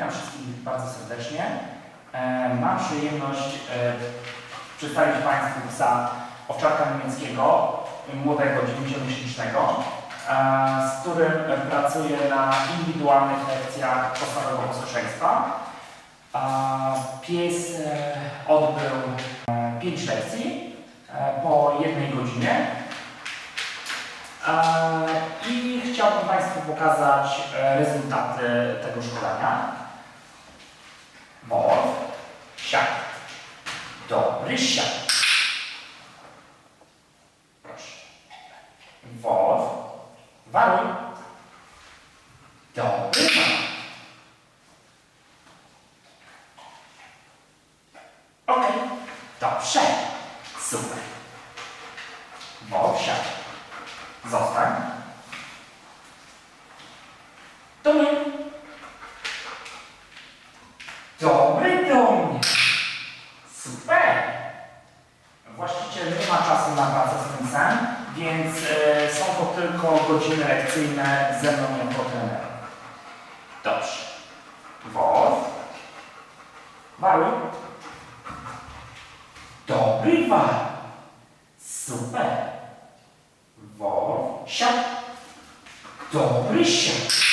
Witam wszystkich bardzo serdecznie. E, Mam przyjemność e, przedstawić Państwu psa owczarka niemieckiego, młodego, 9-miesięcznego, e, z którym pracuję na indywidualnych lekcjach podstawowego posłuszeństwa. E, Pies e, odbył 5 lekcji e, po jednej godzinie. E, I chciałbym Państwu pokazać e, rezultaty tego szkolenia. Wolf, siad. Dobry siad. Proszę. Wolf, waruj. Dobry waruj. Okej, dobrze. Super. Wolf, siad. Zostań. Do mnie. Dobry do mnie. Super. Właściciel nie ma czasu na pracę z tym psem, więc e, są to tylko godziny lekcyjne ze mną jako trenerem. Dobrze. Wolf. Waruj. Dobry waruj. Super. Wolf, siad. Dobry siad.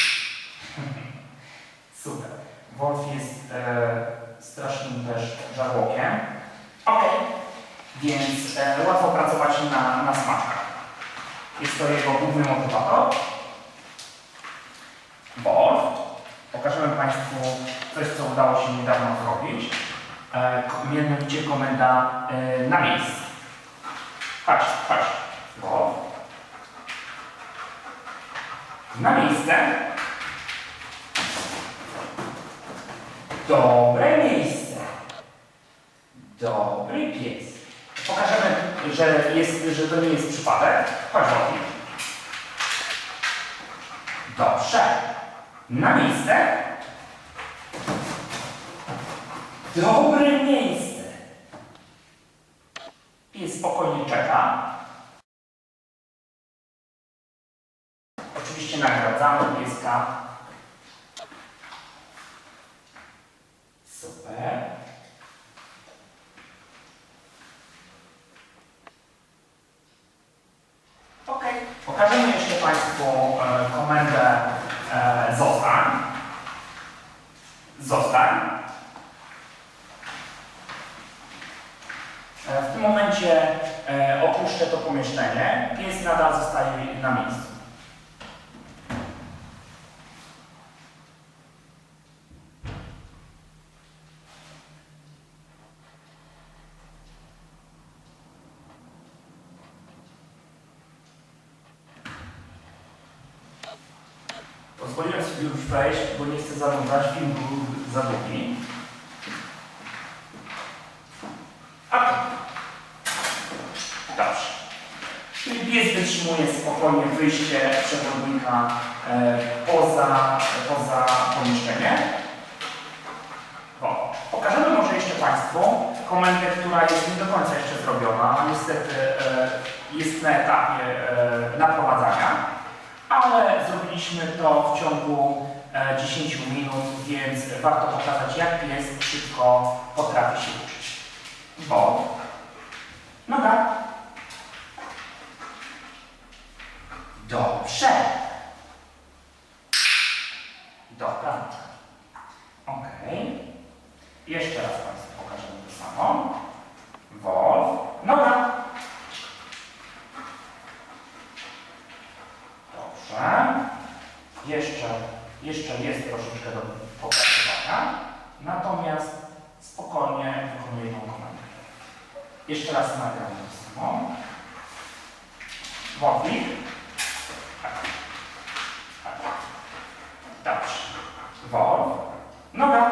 Wolf jest e, strasznym też żarłokiem. Ok, więc e, łatwo pracować na, na smaczkach. Jest to jego główny motywator. Wolf. Pokażemy Państwu coś, co udało się niedawno zrobić. E, mianowicie komenda e, na miejsce. Chodź, chodź. Wolf. Na miejsce. Dobre miejsce. Dobry pies. Pokażemy, że, jest, że to nie jest przypadek. Chodź. Dobrze. Na miejsce. Dobre miejsce. Pies spokojnie czeka. Oczywiście nagradzamy pieska. Super. Ok. Pokażemy jeszcze Państwu e, komendę e, zostań. Zostań. E, w tym momencie e, opuszczę to pomieszczenie. Pies nadal zostaje na miejscu. Już wejść, bo nie chcę zanudzać, film był za długi. Okej. Dobrze. Czyli pies wytrzymuje spokojnie wyjście przewodnika e, poza, poza pomieszczenie. O, pokażemy może jeszcze Państwu komendę, która jest nie do końca jeszcze zrobiona. Niestety e, jest na etapie e, naprowadzania ale zrobiliśmy to w ciągu e, 10 minut, więc warto pokazać, jak pies szybko potrafi się uczyć. Bo noga. Dobrze. Dobra. Ok. Jeszcze raz Państwu pokażemy to samo. Wolf. Noga. Dobrze. Jeszcze, jeszcze jest troszeczkę do popracowania. Natomiast spokojnie wykonuję tą komendę. Jeszcze raz nagram to samo. Wodnik. Tak. Tak. Dobrze. Wolf. Noga.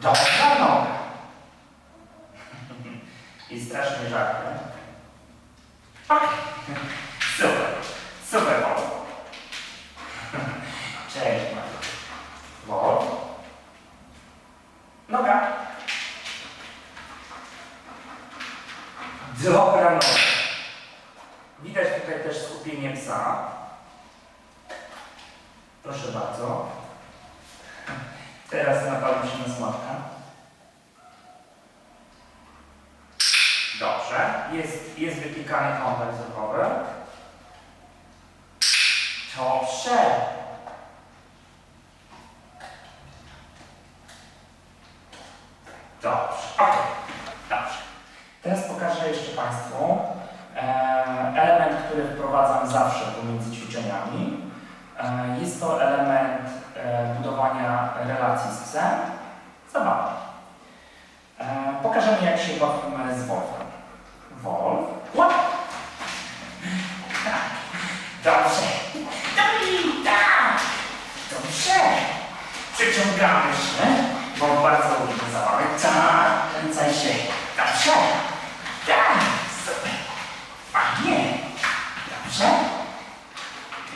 Dobra noga. I strasznie żarty. Super, Wolf. Cześć, Mario. Wolf. Noga. Dobra noga. Widać tutaj też skupienie psa. Proszę bardzo. Teraz napalmy się na sławka. Dobrze. Jest, jest wypikany kąt wzrokowy. Dobrze. Dobrze. Ok. Dobrze. Pokażę jeszcze Państwu e, element, który wprowadzam zawsze pomiędzy ćwiczeniami. E, jest to element e, budowania relacji z psem. Zabawa. Pokażemy, jak się bawimy z Wolfem. Wolf. Łap! Tak. Dobrze. Daj, tak. Dobrze. Przyciągamy się, bo bardzo lubimy zabawę. Tak, kręcaj się. Dobrze. Tak, super. Fajnie. Dobrze.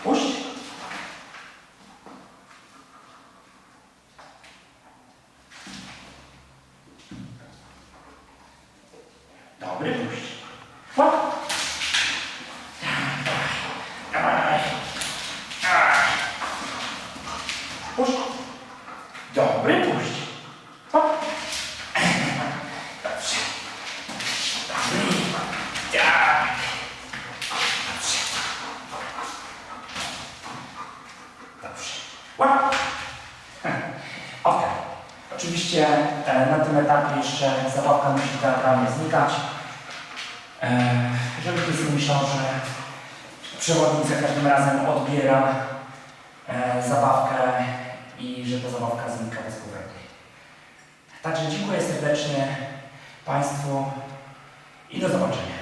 Puść. Dobry, puść. Łap. Dawaj. Dawaj. Puść. Dobry, puść. Hop. Dobrze. Tak. Dobrze. Dobrze. Łap. Ok. Oczywiście e, na tym etapie jeszcze zabawka musi teatralnie znikać. E, żeby nie myślał, że przewodnik za każdym razem odbiera e, zabawkę i że ta zabawka znika bezpowrotnie. Także dziękuję serdecznie Państwu i do zobaczenia.